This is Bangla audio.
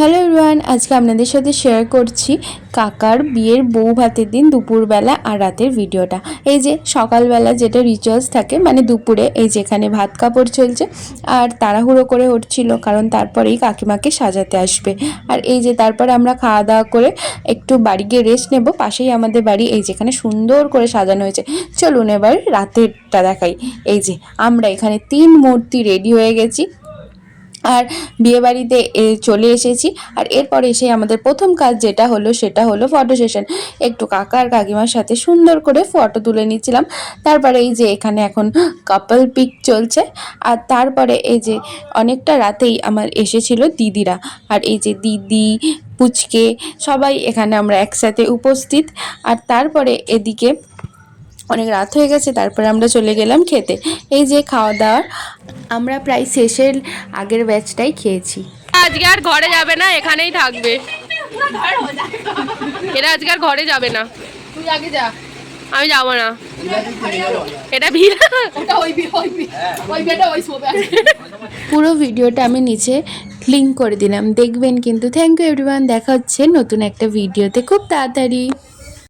হ্যালো রোয়ান আজকে আপনাদের সাথে শেয়ার করছি কাকার বিয়ের বউ ভাতের দিন দুপুরবেলা আর রাতের ভিডিওটা। এই যে সকালবেলা যেটা রিচুয়ালস থাকে মানে দুপুরে এই যেখানে ভাত কাপড় চলছে আর তাড়াহুড়ো করে উঠছিল, কারণ তারপরেই কাকিমাকে সাজাতে আসবে। আর এই যে তারপরে আমরা খাওয়া দাওয়া করে একটু বাড়ি গিয়ে রেস্ট নেব, পাশেই আমাদের বাড়ি এই যেখানে সুন্দর করে সাজানো হয়েছে। চলুন এবার রাতেরটা দেখাই। এই যে আমরা এখানে তিন মূর্তি রেডি হয়ে গেছি। আর বিয়েবাড়িতে এ, চলে এসেছি। আর এরপরে এসে আমাদের প্রথম কাজ যেটা হলো, সেটা হলো ফটো সেশন একটু কাকা আর কাকিমার সাথে সুন্দর করে ফটো তুলে নিচ্ছিলাম। তারপরে এই যে এখানে এখন কাপল পিক চলছে। আর তারপরে এই যে অনেকটা রাতেই আমার এসেছিল দিদিরা। আর এই যে দিদি, পুচকে সবাই এখানে আমরা একসাথে উপস্থিত। আর তারপরে এদিকে অনেক রাত হয়ে গেছে, তারপরে আমরা চলে গেলাম খেতে। এই যে খাওয়া দাওয়া। আমরা প্রায় শেষের আগের ব্যাচটাই খেয়েছি। আজকে আর ঘরে যাবে না এখানেই থাকবে। এরা আজকে আর ঘরে যাবে না। তুই আগে যা। আমি যাব না। এটা ভিড়। পুরো ভিডিওটা আমি নিচে লিঙ্ক করে দিলাম। দেখবেন কিন্তু। থ্যাংক ইউ এভরিওয়ান দেখা হচ্ছে নতুন একটা ভিডিওতে খুব তাড়াতাড়ি।